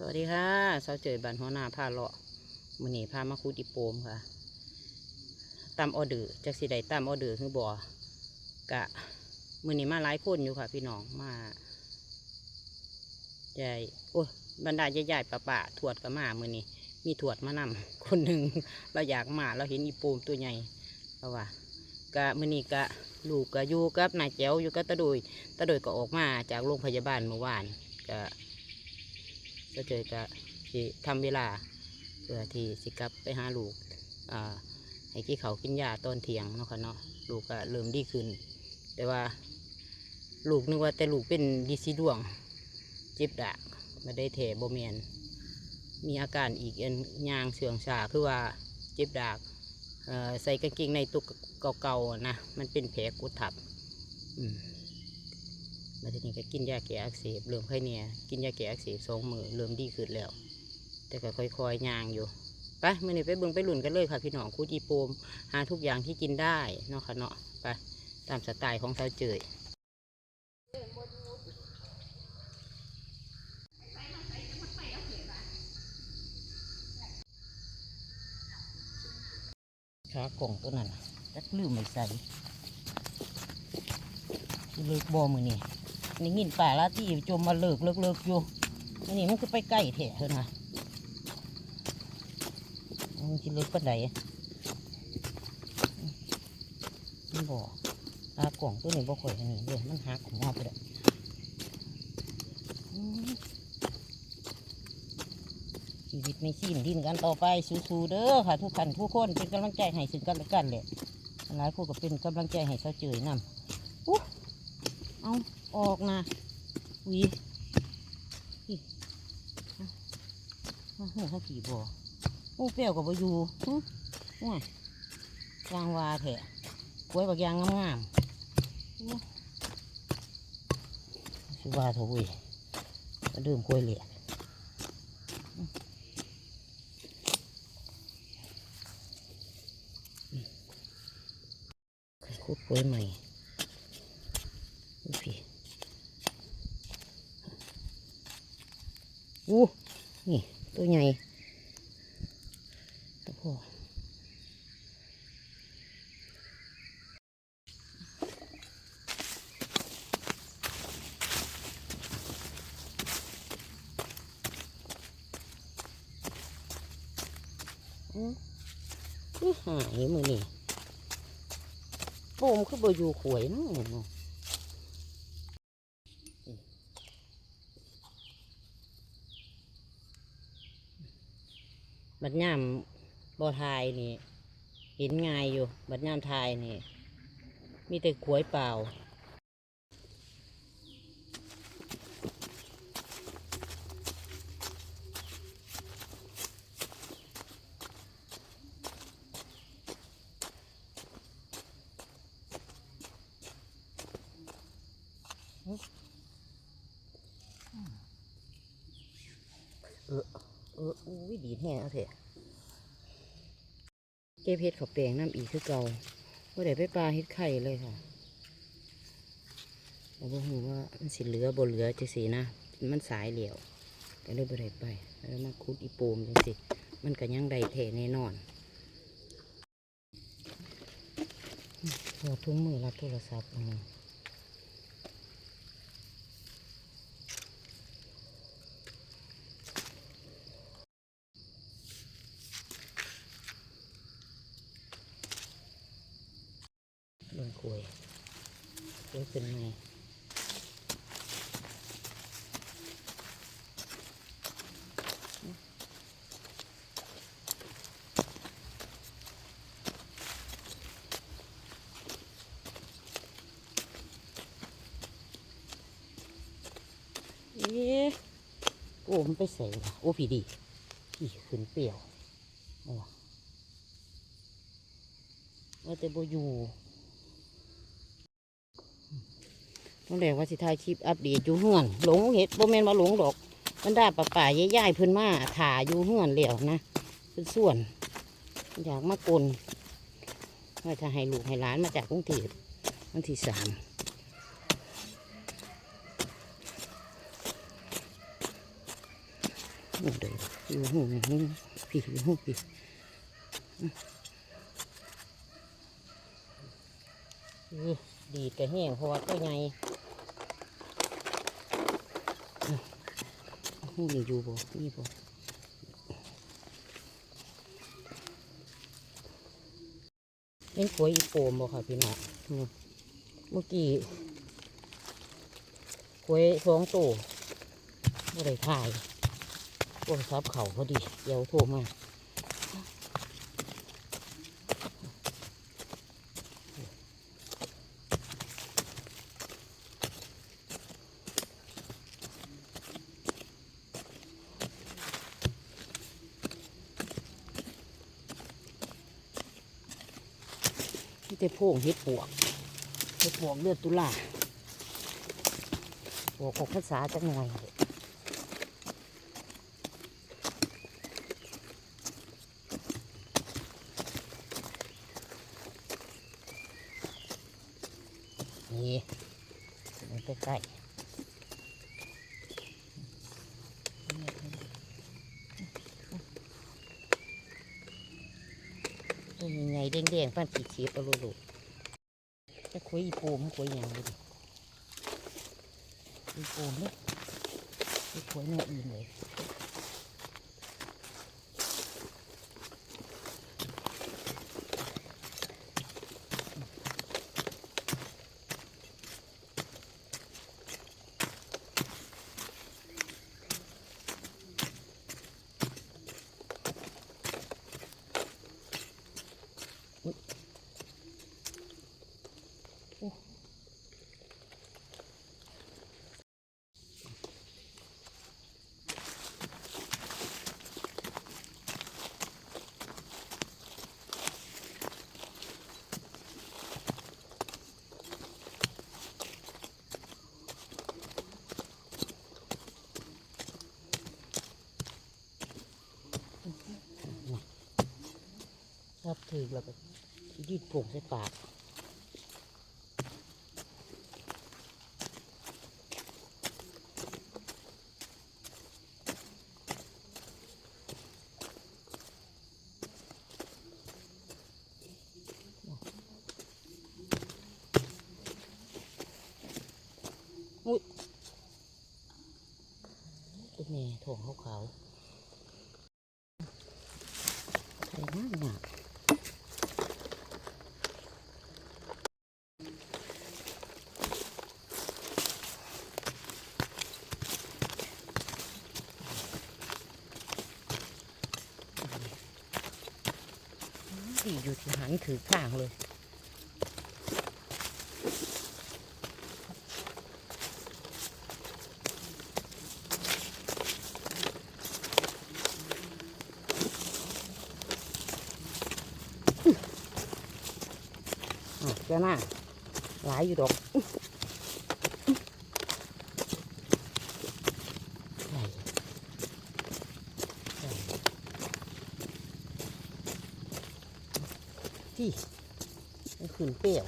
สวัสดีค่ะสาวเจยบันหัวหน้าพาเลาะมือหนี้พามาคูดิโปมค่ะตามออเดอร์จากสิใดตามออเดอร์คือบ่อกะมือหนีมาหลายคนอยู่ค่ะ พี่น้องมาใหญ่โอ้ยบรรดาใหญ่ๆป่าป่าถวดก็มามือนี้มีถวดมานำคนหนึ่งเราอยากมาเราเห็นอีโปมตัวใหญ่เพราะว่ากะมือนี้กะลูกกะอยู่กับนายแจ้วอยู่กับตะโดยตะโดยก็ออกมาจากโรงพยาบาลเมื่อวานกะ ก็เจอจะสิทำเวลาเพื่อที่สิกลับไปหาลูกอ่าให้ที่เขากินยาตอนเทียงเนาะค่ะเนาะลูกก็เริ่มดีขึ้น แต่ว่าลูกนึกว่าแต่ลูกเป็นดีซีดวงจ็บดากไม่ได้แถบเมียนมีอาการอีกอันยางเสื่องชาคือว่าเจ็บดากใส่กางเกงในตุกเก่าๆนะ มันเป็นแผลกุดทับอื มาทีนี้ก็กินยาแก้อักเสบเริ่มไข้เนี่ยกินยาแก้อักเสบสองมือเริ่มดีขึ้นแล้ว แต่ก็ค่อยๆย่างอยู่ไปมื่อนี้ไปเบิ่งไปหลุนกันเลยค่ะพี่น้องคูจีโปมหาทุกอย่างที่กินได้เนาะค่ะเนาะไปตามสไตล์ของสาวเจยขากล่องตัวนั้นจักลืมไม่ใส่เลิกบ่มือนี่ นี่งินป่าละที่จมมาเลิกเลิกเลิกอยู่อันนี้มันคือไปใกล้แถะเถอะนะมันจะเลิกปานใดมันบ่อากล่องตัวนี้บ่ค่อยอันนี้เด้มันหักของงอไปเลยอืมชีวิตในซีนดินกันต่อไปสู้ๆเด้อค่ะ ทุกท่านทุกคนเป็นกำลังใจให้ซึ่งกันและกันแหละหลายคนก็เป็นกำลังใจให้เจ้าเจยนำเอา ออกนะหวีอีมาหัวเขาขี่บ่โอ้เปรี้ยวกับบ่อยู่หึว้ายยางวาแถะกล้วยบักยางงามๆสิว่าเถอะเว้ยมาดื่มกล้วยเหลี่ยคุดกล้วยใหม่ ดูสิ อู้นี่ตัวใหญ่ตัวพ่อคือหายมือนี่โปมคือบ่อยู่ขวยเนาะเนาะ บัดย่ามบ่อทายนี่ เห็นง่ายอยู่ บัดย่ามทายนี่ มีแต่ขวยเปล่า เออ เอออุ้ยดีแท้เอาเถอะเก็บเห็ดขาวแปลงน้ำอีกคือเก่าว่าได้ไปปลาเห็ดไข่เลยค่ะเราบอกว่ามันสิเหลือบ่เหลือจังสินะ มันสายเหลียวก็เลยบ่ได้ไป แล้วมาคุดอีโปมจังสิ มันก็ยังได้แท้แน่นอนพอทุ่งมือรับโทรศัพท์อืมลงคุย เดี๋ยวเป็นไงเอ๊ะโอ้มันไปใส่ละโอ้พี่ดีพี่ขึ้นเปรี้ยวโอ้ว่าแต่โบอยู่ ต้องแรกว่าสิถ่ายคลิปอัปเดตอยู่เฮือนหลงเห็ดโบแมนมาหลงดอกบรรดาป่าป่าย่ายๆเพิ่นมาถ่าอยู่เฮือนเหลียวนะเป็นส่วน อยากมากลว่าจะให้ลูกให้หลานมาจากกรุงเทพวันที่สามหูเด้ออยู่หูหูพี่อยู่หูพี่นี่ดีดกระแห้งเพราะว่าตัวใหญ่ หูนี่อยู่บ่นี่บ่เป็นกล้วยอีโปมบ่ค่ะพี่น้องเมื่อกี้กล้วยสองตัวไม่ได้ถ่ายโทรศัพท์เขาพอดี เดี๋ยวโทรมา ที่จะโพงเห็ดปวกเห็ดปวกเลือดตุลาปวกของภาษาจังหน่อยนี่ไปใกล้ๆตัว ใหญ่ๆแดงๆฟันสีเขียบเอาลูๆจะคุยอีโปมคุยอย่างนี้ดิอีโปมเนี่ยอีคุยเนี่ยอีเลยชอบ ถือแล้วก็ยืดผงใส่ปากอุ้ยตัวแม่ถ่วงขาวๆใส่น้ำหนักดีอยู่ที่หัน ถือข้างเลย เจ้าหน้าหลายอยู่ดอกไหนไหน ที่มันขึ้นเปรี้ยว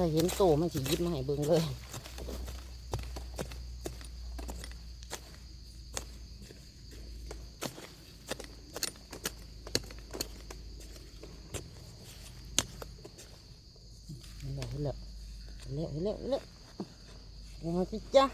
แล้วก็เห็นโตมันสิยิบมาให้เบิ่งเลยเห็นแล้วเล้วเห็นแล้วเล้วเห็นแล้วมาสิจ้า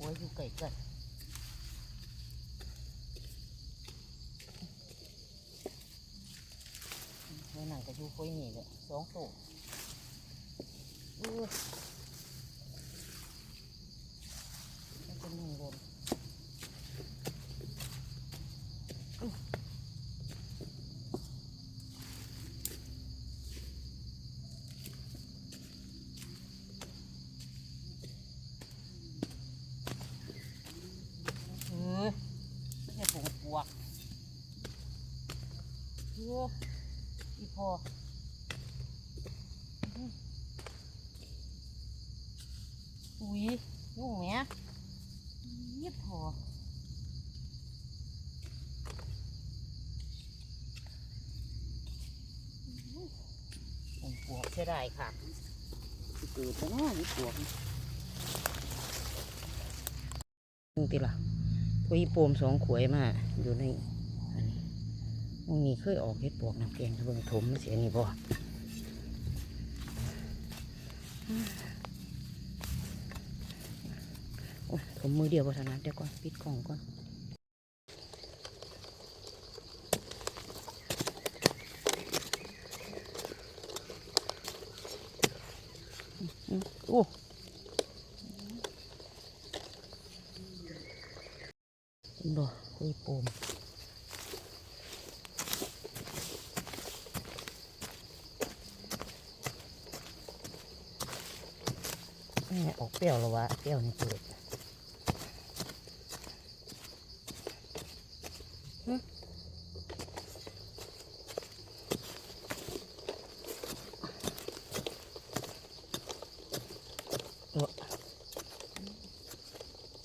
เนี่ยอืมสองขวยอยู่ไก่กันขวยหนังก็อยู่ขวยนี่แหละสองโตวเออมันเป็นหนึ่งลมอื้อเออไม่ใช่ผงปวกเอออีพอ อุ้ยยุ่งไหมยี่พอผมปวกใช่ ได้ค่ะเกิดแล้วนาะนี่ปวกนี่ติล่ะคุยโปมสองขวยมาอยู่ในอันมึงนี่เคยออกเห็ดปวกน้ำแกงเบิ่งถมเสียนี่บ่ผมมือเดียวพอถนัดเดี๋ยวก่อน ปิดกล่องก่อนอืมอืมโอ้เห็น บ่คุยโปมแม่ออกเปรี้ยวแล้ววะเปรี้ยวนี่ปิด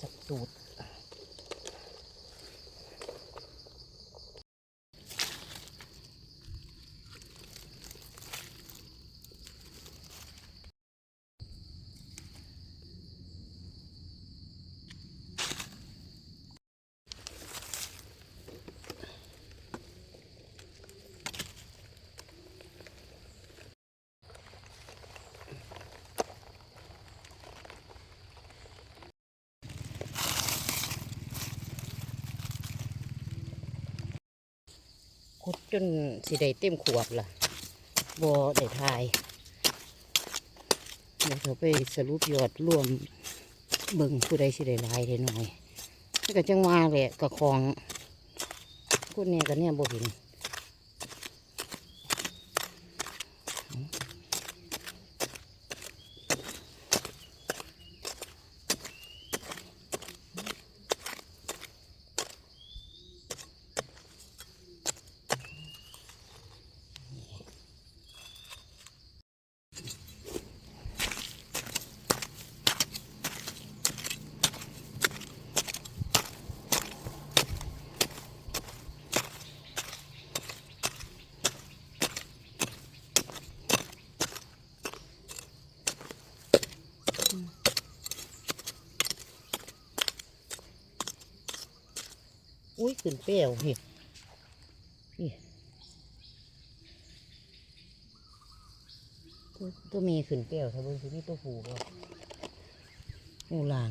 จับตูดคุด จนสีได้เต็มขวบล่ะบอได้ทายเดี๋ยวเราไปสรุปยอดรวมเบิ่งผู้ใดสิได้ลายได้น้อยก็จังว่าแหละกระคองคนเนี่ยกันเนี่ยบ่เห็น ขึ้นเปี้ยวพี่นี่ตัวมีขึ้นเปี้ยวถ้าเบิ่งสิมีตัวผูบ่งูลาง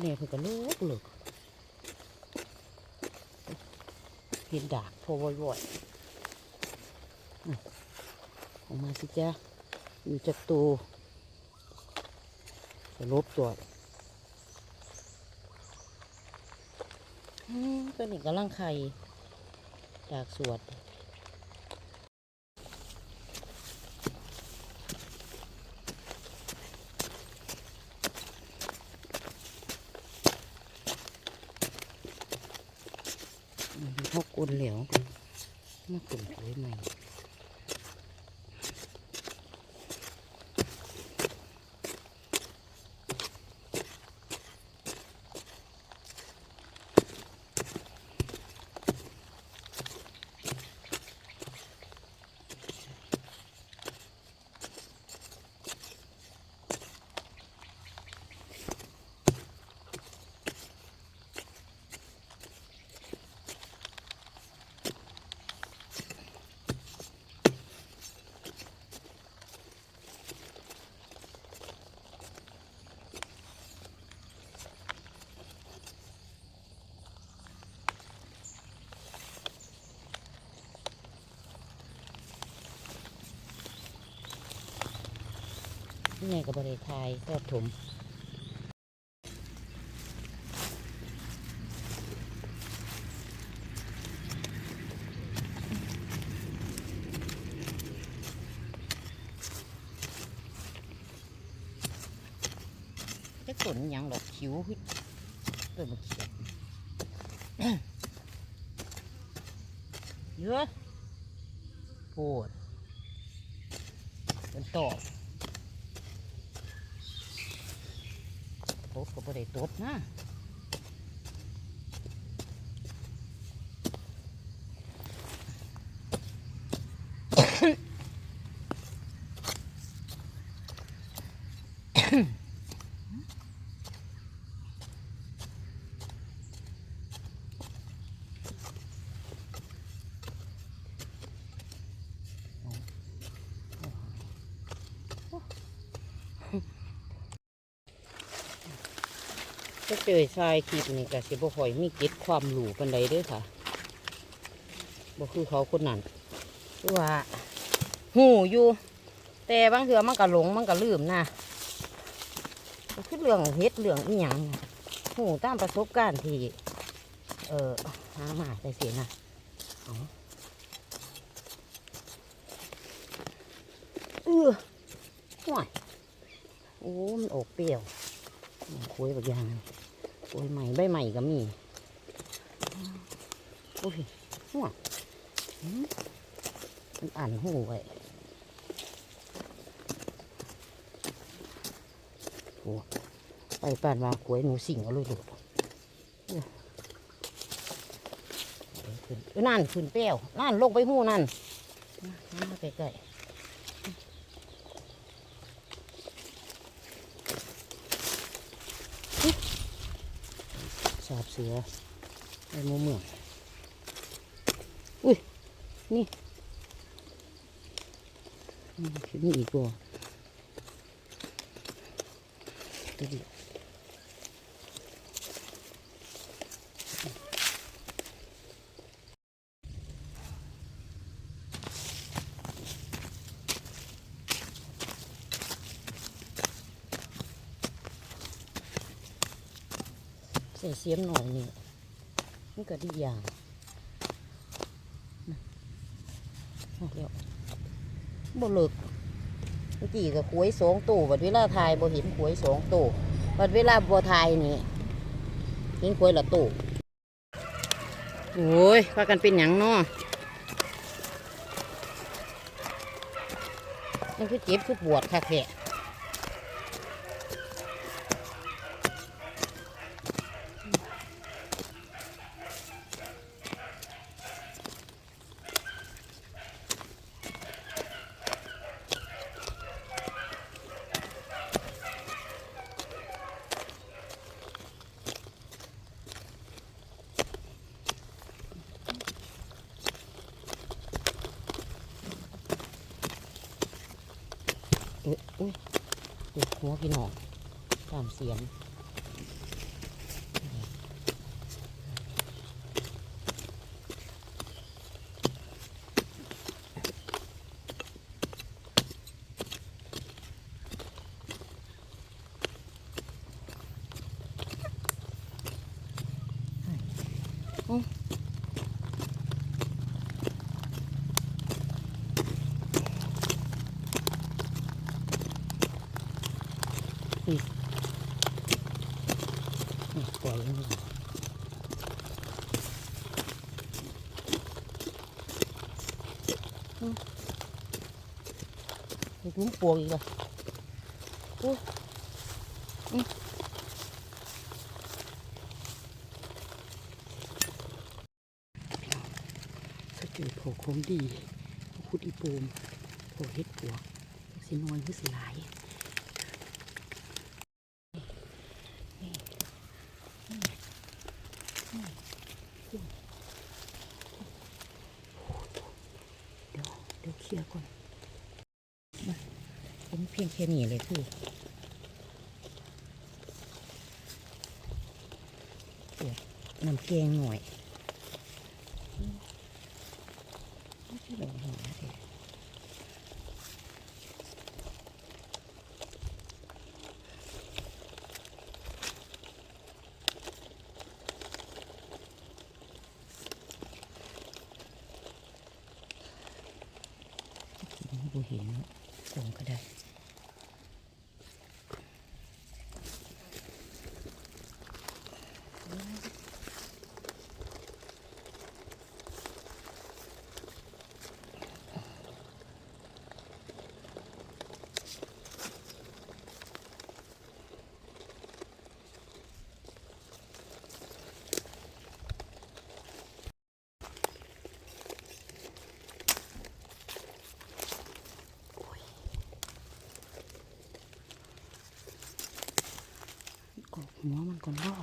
แม่เพิ่นก็ลุกเลิกเห็นดากพอวอยๆออกมาสิจ้าอยู่จากตัวจะลบตัวตัวนี้กำลังไข่จากสวด มากุนถุยใหม่อย ไงกับบริทายทอดถมจะตุนหยังดอกคิ้วตัวมันเขียดเยอะโพดเป็นตอบ ตบก็บ่ได้ตบนะ เจอทรายคลิปนี่ก็สิบ่ค่อยมีเก็ดความหลูปานใดด้อค่ะบ่คือเขาคนนั้นว่าหูอยู่ แต่บางเทื่อมันก็หลงมันก็ลืมนะคือเรื่องเฮ็ดเรื่องอีหยังหูตามประสบการณ์ที่เออหามาได้เสียนะเอเออห่วยโอ้มันออกเปรี้ยวคุยแบางอย่าง โอ้ยใหม่ใบใหม่ก็มีโอ้ยหัวอืมมันอ่านหูไว้โอ้ไปป่านมาขวยหนูสิงเอาลยดูดเนี่ยเอาขึ้นเอ้ยนั่นขึ้นเปรี้ยวนั่นลงไปหูนั่นมามาใกล้ๆ สาบเสือไอ้หมูเมืองอุ้ย นี่อืมคือมีอีกบ่ตัวเดียวใสียมหน่อยนี่มันก็ดีอย่างเอาแล้วบ่เลิกเมื่อกี้ก็ขวยสองตู้บัดเวลาถ่ายบ่เห็นขวยสองตู้บัดเวลาบ่ถ่ายนี่เห็นขวยละตู้โอ้ยพากันเป็นหยังเนาะมันคือเจ็บคือปวดค่ะแค่ เอ้ยอุ้ยเด็กหัวพี่น้องตามเสียง อื้อนี่นี่ปล่อยมันอยู่อื้อมีลุ้มปวงอีกแล้วอู้อื้อ สจื ดโผล่โค้งดีคุดอีปูมโผล่เฮ็ดปวกสิน้อยหรือสิหลายเดี๋ยวเดี๋ยวเคลียร์ก่อนผมเพียงแค่นี้เลยคือปวดน้ำแกงหน่อย ลงหัวสิบูเห็นส่งก็ได้ กอก หัวมันก่อนล่อ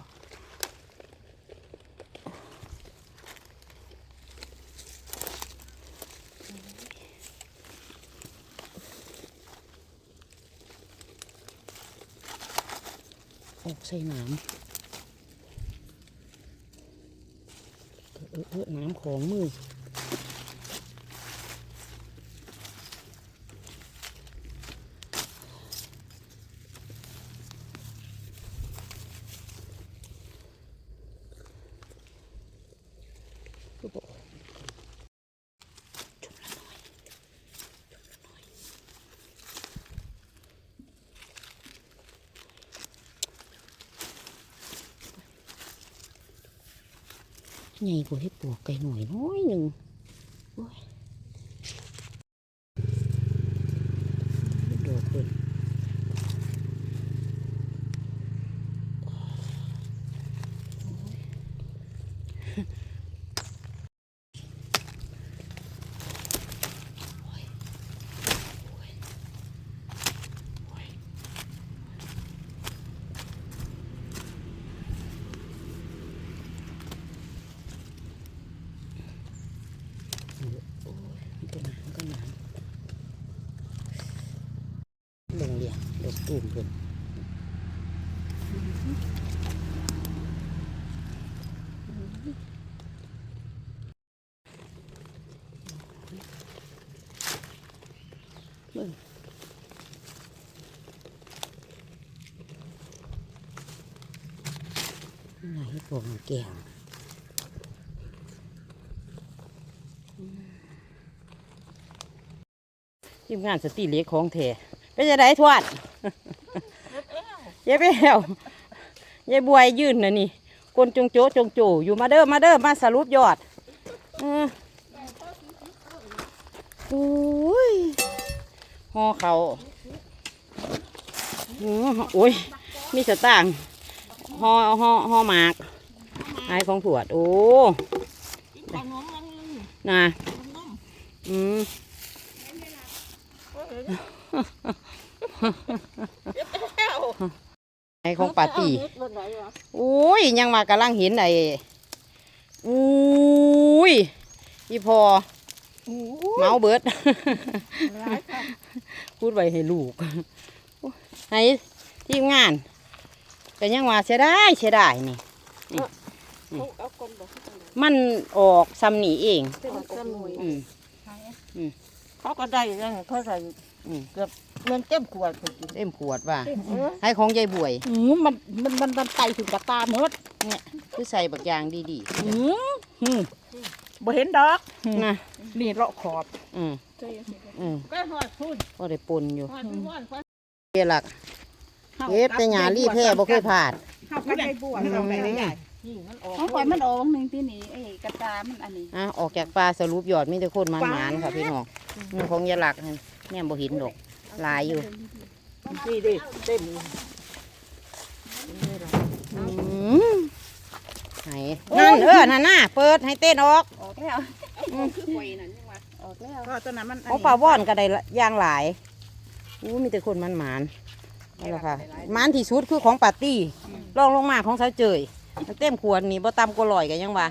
ออกใส่น้ำเออเออน้ำของมือ ก็บอกจุ่มละหน่อยจุ่มละหน่อย ใหญ่กว่าเห็ดปวกไก่หน่อยน้อยหนึ่งโอ้ยดอกเพิ่นโอ้ยมันก็หนาวมันก็หนาวลงเรียง ดอกตูมเพิ่นไหนพวกมันแก้วทีมงานสติเล็กของแท้เป็นจะได้ทวด ยายไปแล้วยายบวยยื่นนะนี่คนจงโจจงโจอยู่มาเด้อมาเด้อมาสรุปยอดออโอ้ยห่อเขาอือโอ้ยมีสตางค์ห่อห่อห่อหมากไอ้ของถวด โอ้น่ะอืม ไอของปาร์ตี้โอ้ยยังมากำลังเห็นไอ้อุ้ยอีพอเมาเบิดพูดไว้ให้ลูกให้ทีมงานก็ยังว่าเสียดายเสียดายนี่เอากลมบอกมันออกซ้ำนี่เองเป็นกลมหน่วยอืมเขาก็ได้ยังเขาใส่ อืมเกือบเงินเต็มขวดไปกินเต็มขวดว่าเออให้ของยายบวยอืมมันมันมันมันไตถึงกับตาหมดคือใส่บักยางดีอืมอืมบ่เห็นดอกนะนี่เลาะขอบอืมอืมก็หอดพูดก็ได้ปนอยู่หอดพูดหอดพูดเฮ็ดหลักเฮ็ดแต่หญ้ารีแพ้บ่เคยผ่านเฮาก็ได้บัวเราได้ใหญ่นี่มันออกของข่อยมันออกหนึ่งที่นี่ไอ้กระตามันอันนี้ อะออกจากปลาสรุปยอดมีแต่คนมันหมานค่ะพี่น้องนี่ของยายหลักนั่น แม่บ่เห็นดอกหลายอยู่นี่ดิเต็มอืมไหนนั่นเออนั่นน่ะเปิดให้เต้นออกออกแล้วคือข่อยนั่นยังว่าออกแล้วก็ตัวนั้นมันของปลาว่อนก็ได้ละอย่างหลายอู้มีแต่คนมันหมานนั่นแหละค่ะหมานที่สุดคือของปาร์ตี้รองลงมาของสาวเจยมันเต็มขวดนี่บ่ต่ำกว่าลอยกันยังว่า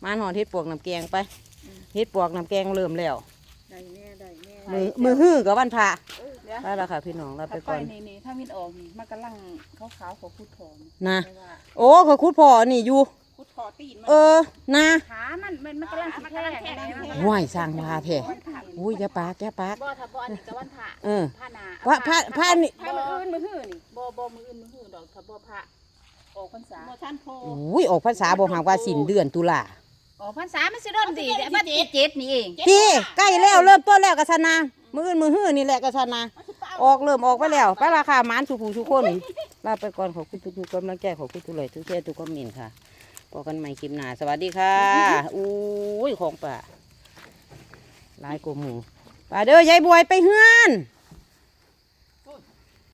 หมานหอดเฮ็ดปวกน้ำแกงไปเฮ็ดปวกน้ำแกงเริ่มแล้วได้แน่ได้แน่ มือมือฮื้อกับวันพระเดี๋ยวได้แล้วค่ะ พี่น้องเราไปถ้าก่ก้ออยนนี่นี่ถ้ามินออกนี่มันกำลังขาวๆของพูดถอนนะแต่ว่าโอ้เขาคุดพ่อนี่อยู่คุดคอตีนมันเออนะขามันมันมันกำลังสิแท่งนะห่วยสร้างว่าแท้อุ้ยอย่าปากอย่าปากบ่ถ้าบ่อันนี้ก็วันพระเออผ้าหนาพระพระพระนี่ผ้ามืออื่นมือหื้อนี่บ่บ่มืออื่นมือหื้อดอกถ้าบ่พระออกพรรษาโมชันโพ อุ้ยออกภาษาบอกหากว่าสิ้นเดือนตุลา ออกพรรษามันสิเริ่มดีแต่ว่าเจ็ดนี่เองพี่ใกล้แล้วเริ่มต้นแล้วกษนามืออื่นมือฮื้อนี่แหละกษนาออกเริ่มออกไปแล้วไปราคาหมานสุผูสุคนลาไปก่อนขอบคุณทุกๆกำลังใจขอบคุณทุกเลยทุกแค่ทุกคอมเมนต์ค่ะพบกันใหม่คลิปหน้าสวัสดีค่ะอุ้ยของป่าหลายกว่าหมูป่าเด้อยายบวยไปเฮือน